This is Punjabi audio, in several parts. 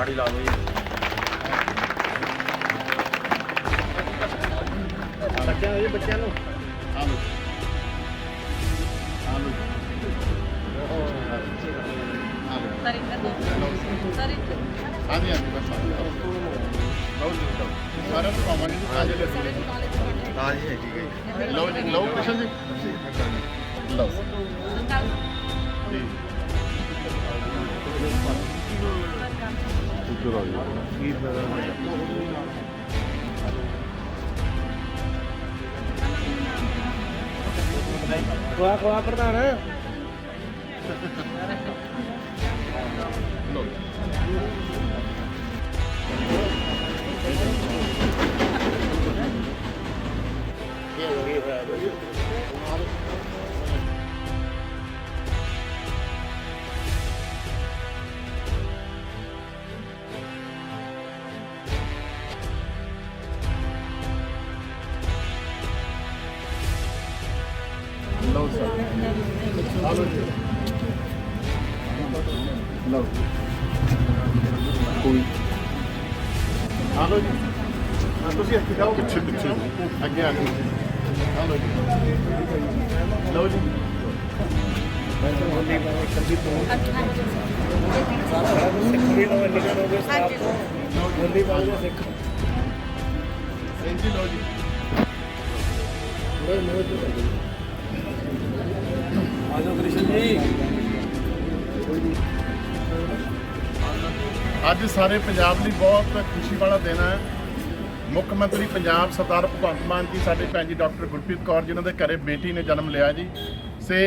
ਆੜੀ ਲਾ ਦੋ ਜੀ ਬੱਚਿਆਂ ਨੂੰ ਬੱਚਿਆਂ ਨੂੰ? ਆ ਲਓ ਆ ਲਓ ਆ ਲਓ ਸਰ ਇੱਧਰ ਦੋ ਸਰ ਇੱਧਰ ਹਾਂਜੀ ਹਾਂਜੀ ਬਸ ਆ ਲਓ ਲਓ ਜੀ ਲਓ। ਸਾਰਿਆਂ ਨੂੰ ਪਾਵਾਂਗੇ ਜੀ ਆ ਸਾਰੇ ਨੂੰ ਕਾਲਜ ਪੜ੍ਹਨੇ ਤਾਜ ਹੈਗੀ ਗਈ ਲਓ ਜੀ ਲਓ ਕ੍ਰਿਸ਼ਨ ਜੀ। ਲਓ। ਆ ਜਾਓ। ਕੀ ਫਾਇਦਾ ਕੋਆ ਕੋਆ ਪ੍ਰਧਾਨ ਲਓ ਜੀ ਲਓ ਕੋਈ ਆ ਲਓ ਜੀ ਆ ਤੁਸੀਂ ਇੱਥੇ ਜਾਓ ਪਿੱਛੇ ਪਿੱਛੇ ਅੱਗੇ ਆ ਕੇ ਆ ਲਓ ਜੀ ਲਓ ਜੀ ਬੋਲੀ ਬਾਲ ਸਿੱਖ ਇੰਜੀ ਲਓ ਜੀ ਆਜੋ ਕ੍ਰਿਸ਼ਨ ਜੀ। ਅੱਜ ਸਾਰੇ ਪੰਜਾਬ ਲਈ ਬਹੁਤ ਖੁਸ਼ੀ ਵਾਲਾ ਦਿਨ ਹੈ। ਮੁੱਖ ਮੰਤਰੀ ਪੰਜਾਬ ਸਰਦਾਰ ਭਗਵੰਤ ਮਾਨ ਜੀ, ਸਾਡੇ ਭੈਣ ਜੀ ਡਾਕਟਰ ਗੁਰਪ੍ਰੀਤ ਕੌਰ ਜਿਨ੍ਹਾਂ ਦੇ ਘਰੇ ਬੇਟੀ ਨੇ ਜਨਮ ਲਿਆ ਜੀ। ਸੇ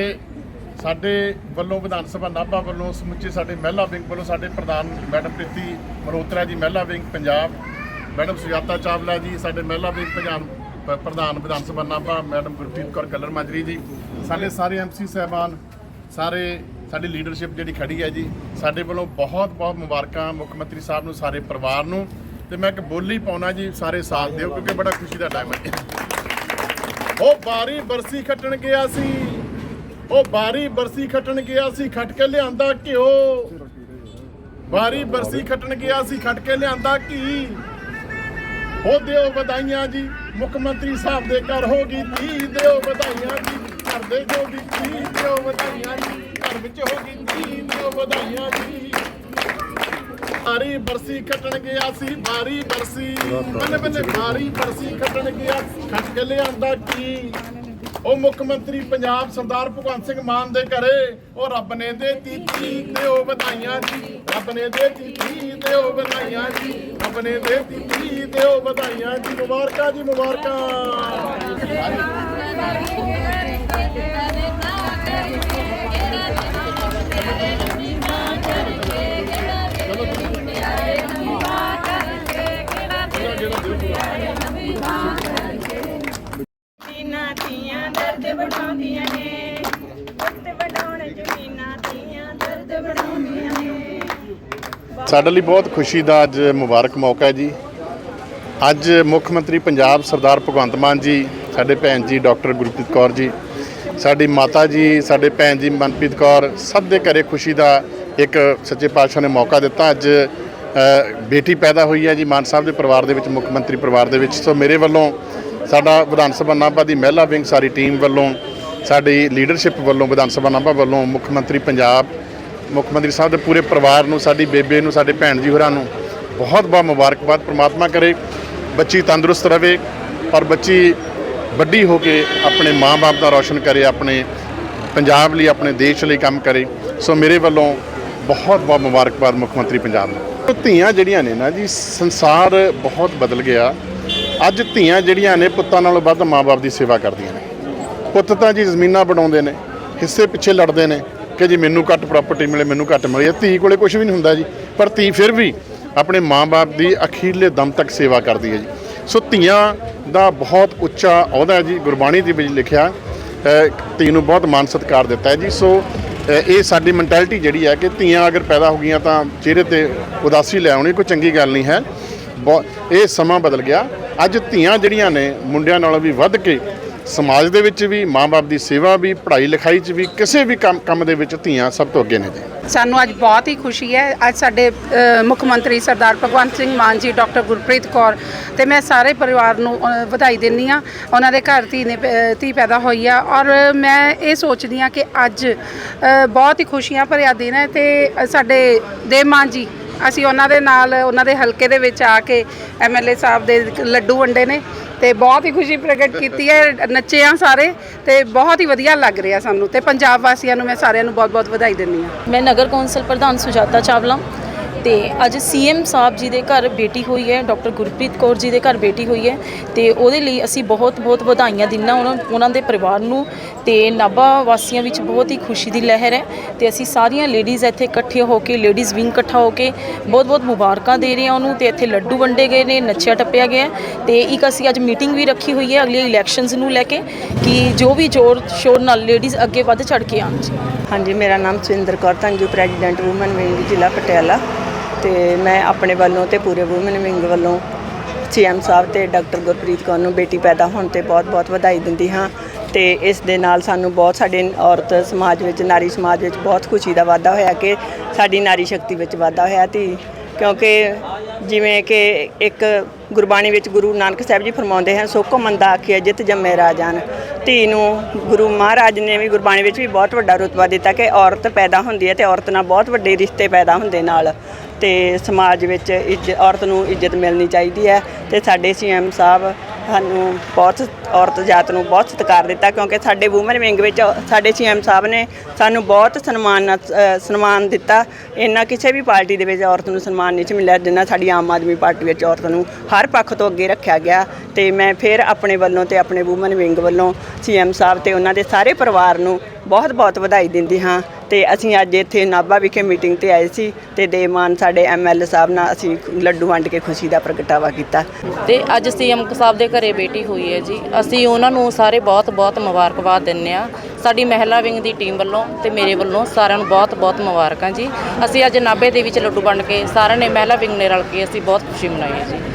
ਸਾਡੇ ਵੱਲੋਂ ਵਿਧਾਨ ਸਭਾ ਨਾਭਾ ਵੱਲੋਂ ਸਮੁੱਚੇ ਸਾਡੇ ਮਹਿਲਾ ਵਿੰਗ ਵੱਲੋਂ ਸਾਡੇ ਪ੍ਰਧਾਨ ਮੈਡਮ ਪ੍ਰੀਤੀ ਮਲਹੋਤਰਾ ਜੀ, ਮਹਿਲਾ ਵਿੰਗ ਪੰਜਾਬ, ਮੈਡਮ ਸੁਜਾਤਾ ਚਾਵਲਾ ਜੀ, ਸਾਡੇ ਮਹਿਲਾ ਵਿੰਗ ਪੰਜਾਬ ਪ੍ਰਧਾਨ ਵਿਧਾਨ ਸਭਾ ਨਾਭਾ, ਮੈਡਮ ਗੁਰਪ੍ਰੀਤ ਕੌਰ ਕੱਲਰ ਮਾਜਰੀ ਜੀ, ਸਾਡੇ ਸਾਰੇ ਐਮਸੀ ਸਹਿਬਾਨ, ਸਾਰੇ ਸਾਡੀ ਲੀਡਰਸ਼ਿਪ ਜਿਹੜੀ ਖੜੀ ਹੈ ਜੀ, ਸਾਡੇ ਵੱਲੋਂ ਬਹੁਤ ਬਹੁਤ ਮੁਬਾਰਕਾਂ ਮੁੱਖ ਮੰਤਰੀ ਸਾਹਿਬ ਨੂੰ, ਸਾਰੇ ਪਰਿਵਾਰ ਨੂੰ, ਤੇ ਮੈਂ ਇੱਕ ਬੋਲੀ ਪਾਉਣਾ ਜੀ, ਸਾਰੇ ਸਾਥ ਦਿਓ, ਕਿਉਂਕਿ ਬੜਾ ਖੁਸ਼ੀ ਦਾ ਟਾਈਮ ਹੈ ਉਹ ਬਾਰੀ ਬਰਸੀ ਖੱਟਣ ਗਿਆ ਸੀ, ਉਹ ਬਾਰੀ ਬਰਸੀ ਖੱਟਣ ਗਿਆ ਸੀ, ਖੱਟ ਕੇ ਲਿਆਂਦਾ ਘਿਓ। ਬਾਰੀ ਬਰਸੀ ਖੱਟਣ ਗਿਆ ਸੀ, ਖੱਟ ਕੇ ਲਿਆਂਦਾ ਘੀ। ਹੋ ਦਿਓ ਵਧਾਈਆਂ ਜੀ। ਮੁੱਖ ਮੰਤਰੀ ਸਾਹਿਬ ਦੇ ਘਰ ਹੋ ਗਈ ਧੀ ਦਿਓ ਵਧਾਈਆਂ ਜੀ ਘਰ ਦੇ ਜੋ ਵੀ ਧੀ ਦਿਓ ਵਧਾਈਆਂ ਜੀ ਘਰ ਵਿੱਚ ਹੋ ਗਈ ਧੀ ਦਿਓ ਵਧਾਈਆਂ ਜੀ ਬਾਰੀ ਬਰਸੀ ਖੱਟਣ ਗਿਆ ਸੀ ਬਾਰੀ ਬਰਸੀ। ਬੱਲੇ ਬੱਲੇ ਬਾਰੀ ਬਰਸੀ ਖੱਟਣ ਗਿਆ ਖੱਟ ਕੇ ਲਿਆਂਦਾ ਕੀ? ਉਹ ਮੁੱਖ ਮੰਤਰੀ ਪੰਜਾਬ ਸਰਦਾਰ ਭਗਵੰਤ ਸਿੰਘ ਮਾਨ ਦੇ ਘਰੇ, ਉਹ ਰੱਬ ਨੇ ਦੇਤੀ ਧੀ ਦਿਓ ਵਧਾਈਆਂ ਜੀ, ਰੱਬ ਨੇ ਦੇਤੀ ਧੀ ਦਿਓ ਵਧਾਈਆਂ ਜੀ, ਰੱਬ ਨੇ ਦੇਤੀ ਧੀ ਦਿਓ ਵਧਾਈਆਂ ਜੀ, ਮੁਬਾਰਕਾਂ ਜੀ, ਮੁਬਾਰਕਾਂ। ਤੀਆਂ ਦਰਦ ਵਡਾਉਂਦੀਆਂ ਨੇ। ਪੁੱਤ ਵਡਾਉਣ ਜ਼ਮੀਨਾਂ ਤੀਆਂ ਦਰਦ ਵਡਾਉਂਦੀਆਂ ਨੇ। ਸਾਡੇ ਲਈ ਬਹੁਤ ਖੁਸ਼ੀ ਦਾ ਅੱਜ ਮੁਬਾਰਕ ਮੌਕਾ ਹੈ ਜੀ। ਅੱਜ ਮੁੱਖ ਮੰਤਰੀ ਪੰਜਾਬ ਸਰਦਾਰ ਭਗਵੰਤ ਮਾਨ ਜੀ, ਸਾਡੇ ਭੈਣ ਜੀ ਡਾਕਟਰ ਗੁਰਪ੍ਰੀਤ ਕੌਰ ਜੀ, ਸਾਡੀ ਮਾਤਾ ਜੀ, ਸਾਡੇ ਭੈਣ ਜੀ ਮਨਪ੍ਰੀਤ ਕੌਰ, ਸਭ ਦੇ ਘਰੇ ਖੁਸ਼ੀ ਦਾ ਇੱਕ ਸੱਚੇ ਪਾਤਸ਼ਾਹ ਨੇ ਮੌਕਾ ਦਿੱਤਾ। ਅੱਜ ਬੇਟੀ ਪੈਦਾ ਹੋਈ ਹੈ ਜੀ ਮਾਨ ਸਾਹਿਬ ਦੇ ਪਰਿਵਾਰ ਦੇ ਵਿੱਚ, ਮੁੱਖ ਮੰਤਰੀ ਪਰਿਵਾਰ ਦੇ ਵਿੱਚ। ਸੋ ਮੇਰੇ ਵੱਲੋਂ ਸਾਡਾ ਵਿਧਾਨ ਸਭਾ ਨਾਭਾ ਦੀ ਮਹਿਲਾ ਵਿੰਗ ਸਾਰੀ ਟੀਮ ਵੱਲੋਂ, ਸਾਡੀ ਲੀਡਰਸ਼ਿਪ ਵੱਲੋਂ ਵਿਧਾਨ ਸਭਾ ਨਾਭਾ ਵੱਲੋਂ ਮੁੱਖ ਮੰਤਰੀ ਪੰਜਾਬ, ਮੁੱਖ ਮੰਤਰੀ ਸਾਹਿਬ ਦੇ ਪੂਰੇ ਪਰਿਵਾਰ ਨੂੰ, ਸਾਡੀ ਬੇਬੇ ਨੂੰ, ਸਾਡੇ ਭੈਣ ਜੀ ਹੋਰਾਂ ਨੂੰ ਬਹੁਤ ਬਹੁਤ ਮੁਬਾਰਕਬਾਦ। ਪ੍ਰਮਾਤਮਾ ਕਰੇ, ਬੱਚੀ ਤੰਦਰੁਸਤ ਰਵੇ, ਔਰ ਬੱਚੀ ਵੱਡੀ ਹੋ ਕੇ ਆਪਣੇ ਮਾਂ-ਬਾਪ ਦਾ ਰੌਸ਼ਨ ਕਰੇ, ਆਪਣੇ ਪੰਜਾਬ ਲਈ, ਆਪਣੇ ਦੇਸ਼ ਲਈ ਕੰਮ ਕਰੇ। ਸੋ ਮੇਰੇ ਵੱਲੋਂ ਬਹੁਤ ਬਹੁਤ ਮੁਬਾਰਕਬਾਦ ਮੁੱਖ ਮੰਤਰੀ ਪੰਜਾਬ ਨੂੰ। ਧੀਆਂ ਜਿਹੜੀਆਂ ਨੇ ਨਾ ਜੀ, ਸੰਸਾਰ ਬਹੁਤ ਬਦਲ ਗਿਆ। ਅੱਜ ਧੀਆਂ ਜਿਹੜੀਆਂ ਨੇ ਪੁੱਤਾਂ ਨਾਲੋਂ ਵੱਧ ਮਾਂ-ਬਾਪ ਦੀ ਸੇਵਾ ਕਰਦੀਆਂ ਨੇ। ਪੁੱਤ ਤਾਂ ਜੀ ਜ਼ਮੀਨਾਂ ਬਣਾਉਂਦੇ ਨੇ, ਹਿੱਸੇ ਪਿੱਛੇ ਲੜਦੇ ਨੇ ਕਿ ਜੀ ਮੈਨੂੰ ਘੱਟ ਪ੍ਰਾਪਰਟੀ ਮਿਲੇ, ਮੈਨੂੰ ਘੱਟ ਮਿਲੇ। ਧੀ ਕੋਲੇ ਕੁਝ ਵੀ ਨਹੀਂ ਹੁੰਦਾ ਜੀ। ਪਰ ਧੀ ਫਿਰ ਵੀ ਆਪਣੇ ਮਾਂ-ਬਾਪ ਦੀ ਅਖੀਰਲੇ ਦਮ ਤੱਕ ਸੇਵਾ ਕਰਦੀ ਹੈ ਜੀ। ਸੋ ਧੀਆਂ ਦਾ ਬਹੁਤ ਉੱਚਾ ਅਹੁਦਾ ਹੈ ਜੀ। ਗੁਰਬਾਣੀ ਦੇ ਵਿੱਚ ਲਿਖਿਆ ਧੀ ਨੂੰ ਬਹੁਤ ਮਾਨ ਸਤਿਕਾਰ ਦਿੱਤਾ ਹੈ ਜੀ। ਸੋ ਇਹ ਸਾਡੀ ਮੈਂਟੈਲਿਟੀ ਜਿਹੜੀ ਹੈ ਕਿ ਧੀਆਂ ਅਗਰ ਪੈਦਾ ਹੋ ਗਈਆਂ ਤਾਂ ਚਿਹਰੇ ਤੇ ਉਦਾਸੀ ਲੈ ਆਉਣੀ ਕੋਈ ਚੰਗੀ ਗੱਲ ਨਹੀਂ ਹੈ। ਬਹੁ- ਇਹ ਸਮਾਂ ਬਦਲ ਗਿਆ। ਅੱਜ ਧੀਆਂ ਜਿਹੜੀਆਂ ਨੇ ਮੁੰਡਿਆਂ ਨਾਲੋਂ ਵੀ ਵੱਧ ਕੇ ਸਮਾਜ ਦੇ ਵਿੱਚ ਵੀ, ਮਾਂ-ਬਾਪ ਦੀ ਸੇਵਾ ਵੀ, ਪੜ੍ਹਾਈ ਲਿਖਾਈ 'ਚ ਵੀ ਕਿਸੇ ਵੀ ਕੰਮ ਕੰਮ ਦੇ ਵਿੱਚ ਧੀਆਂ ਸਭ ਤੋਂ ਅੱਗੇ ਨੇ ਜੀ। ਸਾਨੂੰ ਅੱਜ ਬਹੁਤ ਹੀ ਖੁਸ਼ੀ ਹੈ। ਅੱਜ ਸਾਡੇ ਮੁੱਖ ਮੰਤਰੀ ਸਰਦਾਰ ਭਗਵੰਤ ਸਿੰਘ ਮਾਨ ਜੀ, ਡਾਕਟਰ ਗੁਰਪ੍ਰੀਤ ਕੌਰ ਤੇ ਮੈਂ ਸਾਰੇ ਪਰਿਵਾਰ ਨੂੰ ਵਧਾਈ ਦਿੰਦੀ ਆ ਉਹਨਾਂ ਦੇ ਘਰ ਧੀ ਨੇ ਪ- ਧੀ ਪੈਦਾ ਹੋਈ ਆ ਔਰ ਮੈਂ ਇਹ ਸੋਚਦੀ ਆ ਕਿ ਅੱਜ ਬਹੁਤ ਹੀ ਖੁਸ਼ੀਆਂ ਭਰਿਆ ਦਿਨ ਹੈ ਤੇ ਸਾਡੇ ਦੇਵ ਮਾਨ ਜੀ ਅਸੀਂ ਉਹਨਾਂ ਦੇ ਨਾਲ, ਉਹਨਾਂ ਦੇ ਹਲਕੇ ਦੇ ਵਿੱਚ ਆ ਕੇ ਐਮਐਲਏ ਸਾਹਿਬ ਦੇ ਲੱਡੂ ਵੰਡੇ ਨੇ ਤੇ ਬਹੁਤ ਹੀ ਖੁਸ਼ੀ ਪ੍ਰਗਟ ਕੀਤੀ ਹੈ, ਨੱਚੇ ਆ ਸਾਰੇ ਤੇ ਬਹੁਤ ਹੀ ਵਧੀਆ ਲੱਗ ਰਿਹਾ ਸਾਨੂੰ ਤੇ ਪੰਜਾਬ ਵਾਸੀਆਂ ਨੂੰ ਮੈਂ ਸਾਰਿਆਂ ਨੂੰ ਬਹੁਤ-ਬਹੁਤ ਵਧਾਈ ਦਿੰਦੀ ਹਾਂ। ਮੈਂ ਨਗਰ ਕੌਂਸਲ ਪ੍ਰਧਾਨ ਸੁਜਾਤਾ ਚਾਵਲਾ। ਤੇ ਅੱਜ ਸੀਐਮ ਸਾਹਿਬ ਜੀ ਦੇ ਘਰ ਬੇਟੀ ਹੋਈ ਹੈ, ਡਾਕਟਰ ਗੁਰਪ੍ਰੀਤ ਕੌਰ ਜੀ ਦੇ ਘਰ ਬੇਟੀ ਹੋਈ ਹੈ ਤੇ ਉਹਦੇ ਲਈ ਅਸੀਂ ਬਹੁਤ ਬਹੁਤ ਵਧਾਈਆਂ ਦਿੰਨਾ ਉਹਨਾਂ ਉਹਨਾਂ ਦੇ ਪਰਿਵਾਰ ਨੂੰ ਤੇ ਨਾਭਾ ਵਾਸੀਆਂ ਵਿੱਚ ਬਹੁਤ ਹੀ ਖੁਸ਼ੀ ਦੀ ਲਹਿਰ ਹੈ ਤੇ ਅਸੀਂ ਸਾਰੀਆਂ ਲੇਡੀਜ਼ ਇੱਥੇ ਇਕੱਠੇ ਹੋ ਕੇ, ਲੇਡੀਜ਼ ਵਿੰਗ ਇਕੱਠਾ ਹੋ ਕੇ ਬਹੁਤ ਬਹੁਤ ਮੁਬਾਰਕਾਂ ਦੇ ਰਹੇ ਹਾਂ ਉਹਨੂੰ ਤੇ ਇੱਥੇ ਲੱਡੂ ਵੰਡੇ ਗਏ ਨੇ, ਨੱਚਿਆ ਟੱਪਿਆ ਗਿਆ ਹੈ ਤੇ ਇੱਕ ਅਸੀਂ ਅੱਜ ਮੀਟਿੰਗ ਵੀ ਰੱਖੀ ਹੋਈ ਹੈ ਅਗਲੇ ਇਲੈਕਸ਼ਨਸ ਨੂੰ ਲੈ ਕੇ ਕਿ ਜੋ ਵੀ ਜ਼ੋਰ, ਸ਼ੋਰ ਨਾਲ ਲੇਡੀਜ਼ ਅੱਗੇ ਵੱਧ ਚੜ ਕੇ ਆਉਣ। ਜੀ ਹਾਂਜੀ, ਮੇਰਾ ਨਾਮ Surinder Kaur Dhanju president woman wing ਜ਼ਿਲ੍ਹਾ ਪਟਿਆਲਾ। ਤੇ ਮੈਂ ਆਪਣੇ ਵੱਲੋਂ ਤੇ ਪੂਰੇ ਵੂਮਨ ਵਿੰਗ ਵੱਲੋਂ ਸੀਐਮ ਸਾਹਿਬ ਤੇ ਡਾਕਟਰ ਗੁਰਪ੍ਰੀਤ ਕੌਰ ਨੂੰ ਬੇਟੀ ਪੈਦਾ ਹੋਣ ਤੇ ਬਹੁਤ-ਬਹੁਤ ਵਧਾਈ ਦਿੰਦੀ ਹਾਂ ਤੇ ਇਸ ਦੇ ਨਾਲ ਸਾਨੂੰ ਬਹੁਤ ਸਾਡੇ ਔਰਤ ਸਮਾਜ ਵਿੱਚ, ਨਾਰੀ ਸਮਾਜ ਵਿੱਚ ਬਹੁਤ ਖੁਸ਼ੀ ਦਾ ਵਾਧਾ ਹੋਇਆ ਕਿ ਸਾਡੀ ਨਾਰੀ ਸ਼ਕਤੀ ਵਿੱਚ ਵਾਧਾ ਹੋਇਆ ਤੇ ਕਿਉਂਕਿ ਜਿਵੇਂ ਕਿ ਇੱਕ ਗੁਰਬਾਣੀ ਵਿੱਚ ਗੁਰੂ ਨਾਨਕ ਸਾਹਿਬ ਜੀ ਫਰਮਾਉਂਦੇ ਹਨ ਸੋ ਕੋ ਮੰਦਾ ਆਖਿਆ ਜਿਤ ਜੰਮੇ ਰਾਜਾਨ। ਧੀ ਨੂੰ ਗੁਰੂ ਮਹਾਰਾਜ ਨੇ ਵੀ ਗੁਰਬਾਣੀ ਵਿੱਚ ਵੀ ਬਹੁਤ ਵੱਡਾ ਰੁਤਬਾ ਦਿੱਤਾ ਕਿ ਔਰਤ ਪੈਦਾ ਹੁੰਦੀ ਹੈ ਤੇ ਔਰਤ ਨਾਲ ਬਹੁਤ ਵੱਡੇ ਰਿਸ਼ਤੇ ਪੈਦਾ ਹੁੰਦੇ ਨਾਲ। ਤੇ ਸਮਾਜ ਵਿੱਚ ਇੱਜ਼ ਔਰਤ ਨੂੰ ਇੱਜ਼ਤ ਮਿਲਣੀ ਚਾਹੀਦੀ ਹੈ ਤੇ ਸਾਡੇ ਸੀਐਮ ਸਾਹਿਬ ਸਾਨੂੰ ਬਹੁਤ ਔਰਤ ਜਾਤ ਨੂੰ ਬਹੁਤ ਸਤਿਕਾਰ ਦਿੱਤਾ ਕਿਉਂਕਿ ਸਾਡੇ ਵੂਮਨ ਵਿੰਗ ਵਿੱਚ ਸਾਡੇ ਸੀਐਮ ਸਾਹਿਬ ਨੇ ਸਾਨੂੰ ਬਹੁਤ ਸਨਮਾਨ ਨਾਲ, ਅ, ਸਨਮਾਨ ਦਿੱਤਾ। ਇੰਨਾ ਕਿਸੇ ਵੀ ਪਾਰਟੀ ਦੇ ਵਿੱਚ ਔਰਤ ਨੂੰ ਸਨਮਾਨ ਨਹੀਂ ਸੀ ਮਿਲਿਆ ਜਿੰਨਾ ਸਾਡੀ ਆਮ ਆਦਮੀ ਪਾਰਟੀ ਵਿੱਚ ਔਰਤ ਨੂੰ ਹਰ ਪੱਖ ਤੋਂ ਅੱਗੇ ਰੱਖਿਆ ਗਿਆ ਤੇ ਮੈਂ ਫਿਰ ਆਪਣੇ ਵੱਲੋਂ ਤੇ ਆਪਣੇ ਵੂਮਨ ਵਿੰਗ ਵੱਲੋਂ ਸੀਐਮ ਸਾਹਿਬ ਤੇ ਉਹਨਾਂ ਦੇ ਸਾਰੇ ਪਰਿਵਾਰ ਨੂੰ ਬਹੁਤ ਬਹੁਤ ਵਧਾਈ ਦਿੰਦੀ ਹਾਂ। ਤੇ ਅਸੀਂ ਅੱਜ ਇੱਥੇ ਨਾਭਾ ਵਿਖੇ ਮੀਟਿੰਗ ਤੇ ਆਏ ਸੀ ਤੇ ਦੇਮਾਨ ਸਾਡੇ ਐਮਐਲ ਸਾਹਿਬ ਨਾਲ ਅਸੀਂ ਲੱਡੂ ਵੰਡ ਕੇ ਖੁਸ਼ੀ ਦਾ ਪ੍ਰਗਟਾਵਾ ਕੀਤਾ। ਤੇ ਅੱਜ ਸੀਐਮ ਸਾਹਿਬ ਦੇ ਘਰੇ ਬੇਟੀ ਹੋਈ ਹੈ ਜੀ। ਅਸੀਂ ਉਹਨਾਂ ਨੂੰ ਸਾਰੇ ਬਹੁਤ ਬਹੁਤ ਮੁਬਾਰਕਬਾਦ ਦਿੰਨੇ ਆ ਸਾਡੀ ਮਹਿਲਾ ਵਿੰਗ ਦੀ ਟੀਮ ਵੱਲੋਂ ਤੇ ਮੇਰੇ ਵੱਲੋਂ ਸਾਰਿਆਂ ਨੂੰ ਬਹੁਤ ਬਹੁਤ ਮੁਬਾਰਕਾਂ ਜੀ। ਅਸੀਂ ਅੱਜ ਨਾਭੇ ਦੇ ਵਿੱਚ ਲੱਡੂ ਵੰਡ ਕੇ ਸਾਰਿਆਂ ਨੇ ਮਹਿਲਾ ਵਿੰਗ ਨੇ ਰਲ ਕੇ ਅਸੀਂ ਬਹੁਤ ਖੁਸ਼ੀ ਮਨਾਈ ਹੈ ਜੀ।